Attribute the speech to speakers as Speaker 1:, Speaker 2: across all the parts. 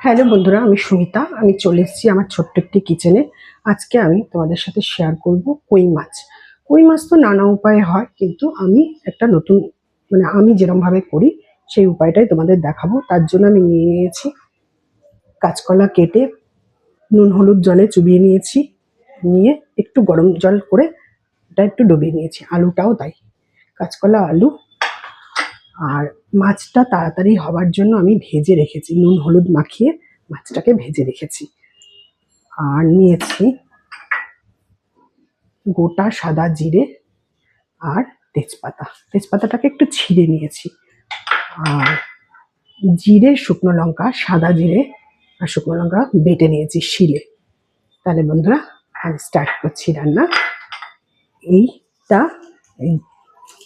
Speaker 1: Hello বন্ধুরা, আমি সুমিতা। আমি চলে এসেছি আমার ছোট্ট একটি কিচেনে। আজকে আমি তোমাদের সাথে শেয়ার করব কই মাছ। কই মাছ তো নানা উপায়ে হয়, কিন্তু আমি একটা নতুন মানে আমি যেরমভাবে করি, সেই উপায়টাই তোমাদের দেখাবো। তার জন্য আমি নিয়ে নিয়েছি কাঁচকলা কেটে, নুন, হলুদ, জলে চুবিয়ে নিয়েছি। নিয়ে একটু গরম জল করে ওটা একটু ডুবিয়ে নিয়েছি। আলুটাও তাই। কাঁচকলা, আলু আর মাছটা তাড়াতাড়ি হবার জন্য আমি ভেজে রেখেছি। নুন, হলুদ মাখিয়ে মাছটাকে ভেজে রেখেছি। আর নিয়েছি গোটা সাদা জিরে আর তেজপাতা। তেজপাতাটাকে একটু ছিঁড়ে নিয়েছি। আর জিরে, শুকনো লঙ্কা, সাদা জিরে আর শুকনো লঙ্কা বেটে নিয়েছি শিলে। তাহলে বন্ধুরা, আমি স্টার্ট করছি রান্না। এইটা, এই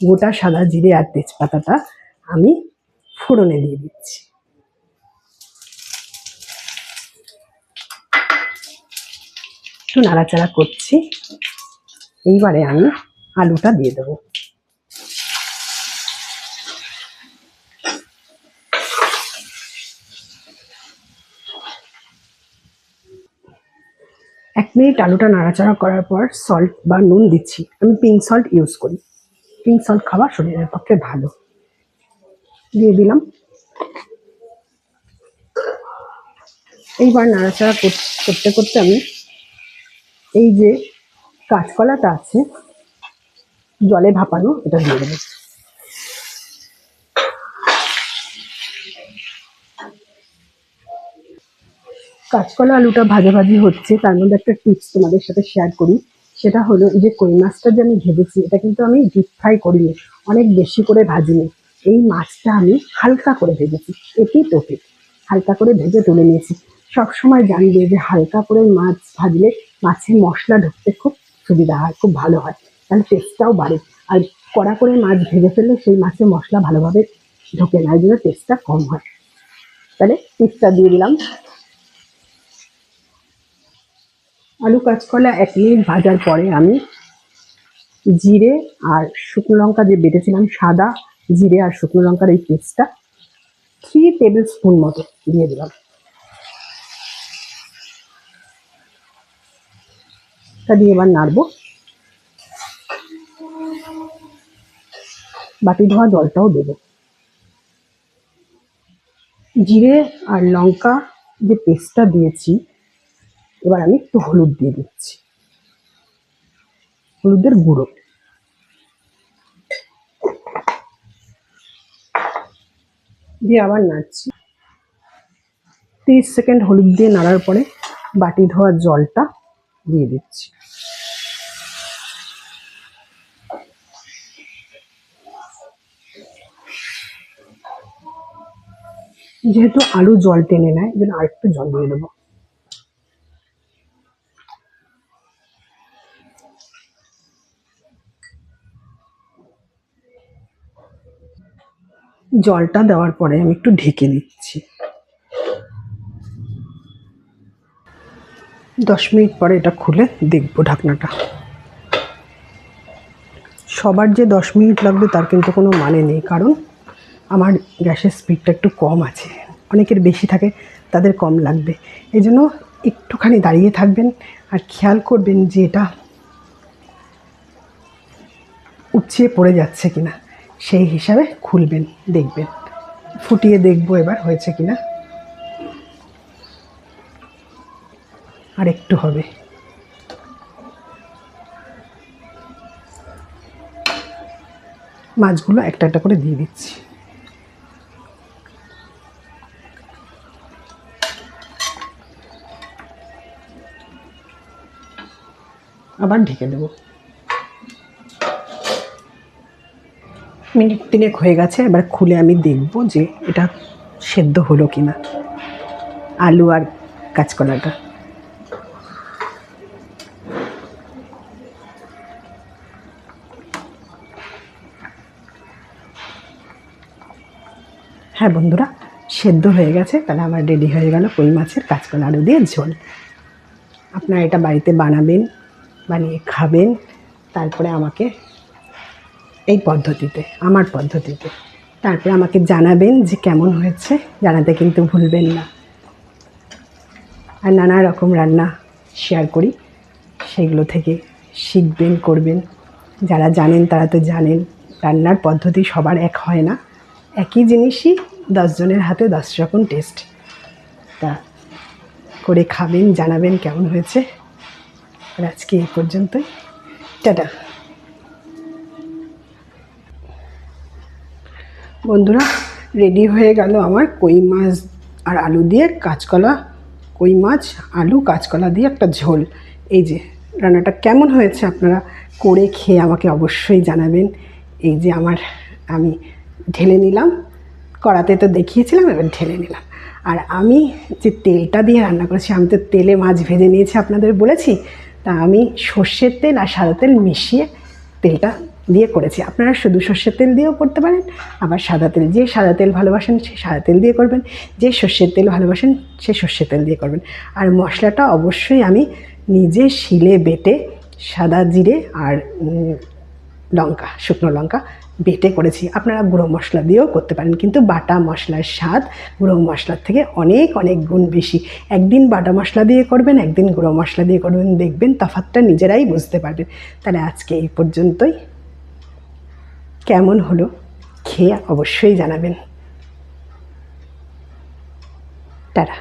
Speaker 1: গোটা সাদা জিরে আর তেজপাতাটা আমি ফোড়নে দিয়ে দিচ্ছি। একটু নাড়াচাড়া করছি। এইবারে আমি আলুটা দিয়ে দেবো। এক মিনিট আলুটা নাড়াচাড়া করার পর সল্ট বা নুন দিচ্ছি। আমি পিঙ্ক সল্ট ইউজ করি। পিঙ্ক সল্ট খাওয়া শরীরের পক্ষে ভালো। দিয়ে দিলাম। এইবার নাড়াচাড়া কর- করতে করতে আমি এই যে কাঁচকলাটা আছে, জলে ভাপানো, এটা দিয়ে দেবো। কাঁচকলা আলুটা ভাজাভাজি হচ্ছে, তার মধ্যে একটা টিপস তোমাদের সাথে শেয়ার করি। সেটা হলো, এই যে কই মাছটা যে আমি ভেজেছি, এটা কিন্তু আমি ডিপ ফ্রাই করিনি, অনেক বেশি করে ভাজিনি। এই মাছটা আমি হালকা করে ভেজেছি, এটি তোকে হালকা করে ভেজে তুলে নিয়েছি। সবসময় জানবে যে হালকা করে মাছ ভাজলে মাছের মশলা ঢুকতে খুব সুবিধা হয়, খুব ভালো হয়। তাহলে টেস্টটাও বাড়ে। আর কড়া করে মাছ ভেজে ফেললে সেই মাছের মশলা ভালোভাবে ঢোকে না জন্য টেস্টটা কম হয়। তাহলে টিপসটা দিয়ে দিলাম। আলু কাঁচকলা এক মিনিট ভাজার পরে আমি জিরে আর শুকনো লঙ্কা যে বেটেছিলাম সাদা জিরে আর শুকনো লঙ্কার এই পেস্টটা থ্রি টেবিল স্পুন মতো দিয়ে দিলাম। তা দিয়ে এবার নাড়বো। বাটি ধোয়া জলটাও দেবো। জিরে আর লঙ্কা যে পেস্টটা দিয়েছি, এবার আমি একটু হলুদ দিয়ে দিচ্ছি। হলুদের গুঁড়ো। দিয়ে আবার নাড়ছি। তিরিশ সেকেন্ড হলুদ দিয়ে নাড়ার পরে বাটি ধোয়ার জলটা দিয়ে দিচ্ছি। যেহেতু আলু জল টেনে নেয় এই জন্য আরেকটু জল দিয়ে দেবো। জলটা দেওয়ার পরে আমি একটু ঢেকে দিচ্ছি দশ মিনিট পরে এটা খুলে দেখব ঢাকনাটা। সবার যে দশ মিনিট লাগবে তার কিন্তু কোনো মানে নেই, কারণ আমার গ্যাসের স্পিডটা একটু কম আছে। অনেকের বেশি থাকে, তাদের কম লাগবে। এই জন্য একটুখানি দাঁড়িয়ে থাকবেন আর খেয়াল করবেন যে এটা উচ্ছিয়ে পড়ে যাচ্ছে কিনা। সেই হিসাবে খুলবেন, দেখবেন। ফুটিয়ে দেখব এবার হয়েছে কিনা। আর একটু হবে। মাছগুলো একটা একটা করে দিয়ে দিচ্ছি। আবার ঢেকে দেবো। মিনিট তিনেক হয়ে গেছে, এবার খুলে আমি দেখব যে এটা সেদ্ধ হলো কি না আলু আর কাঁচকলাটা। হ্যাঁ বন্ধুরা, সেদ্ধ হয়ে গেছে, তাহলে আমার রেডি হয়ে গেল কই মাছের কাঁচকলা আলু দিয়ে ঝোল। আপনারা এটা বাড়িতে বানাবেন, বানিয়ে খাবেন, তারপরে আমাকে এই পদ্ধতিতে, আমার পদ্ধতিতে। তারপরে আমাকে জানাবেন যে কেমন হয়েছে, জানাতে কিন্তু ভুলবেন না। আর নানা রকম রান্না শেয়ার করি, সেগুলো থেকে শিখবেন, করবেন। যারা জানেন তারা তো জানেন, রান্নার পদ্ধতি সবার এক হয় না। একই জিনিসই দশজনের হাতে দশ রকম টেস্ট তা করে খাবেন, জানাবেন কেমন হয়েছে। আর আজকে এই পর্যন্তই। টাটা। বন্ধুরা রেডি হয়ে গেল আমার কই মাছ আর আলু দিয়ে কাঁচকলা, কই মাছ, আলু, কাঁচকলা দিয়ে একটা ঝোল। এই যে, রান্নাটা কেমন হয়েছে আপনারা করে খেয়ে আমাকে অবশ্যই জানাবেন। এই যে আমার, আমি ঢেলে নিলাম, কড়াতে তো দেখিয়েছিলাম, এবার ঢেলে নিলাম। আর আমি যে তেলটা দিয়ে রান্না করেছি, আমি তো তেলে মাছ ভেজে নিয়েছি আপনাদের বলেছি, তা আমি সর্ষের তেল আর সাদা তেল মিশিয়ে তেলটা দিয়ে করেছি। আপনারা শুধু সর্ষের তেল দিয়েও করতে পারেন, আবার সাদা তেল, যে সাদা তেল ভালোবাসেন সে সাদা তেল দিয়ে করবেন, যে সর্ষের তেল ভালোবাসেন সে সর্ষের তেল দিয়ে করবেন। আর মশলাটা অবশ্যই আমি নিজে শিলে বেটে সাদা জিরে আর লঙ্কা, শুকনো লঙ্কা বেটে করেছি। আপনারা গুঁড়ো মশলা দিয়েও করতে পারেন, কিন্তু বাটা মশলার স্বাদ গুঁড়ো মশলার থেকে অনেক অনেক গুণ বেশি। একদিন বাটা মশলা দিয়ে করবেন, একদিন গুঁড়ো মশলা দিয়ে করবেন, দেখবেন তফাৎটা নিজেরাই বুঝতে পারবেন। তাহলে আজকে এই পর্যন্তই। কেমন হলো খেয়ে অবশ্যই জানাবেন। তারা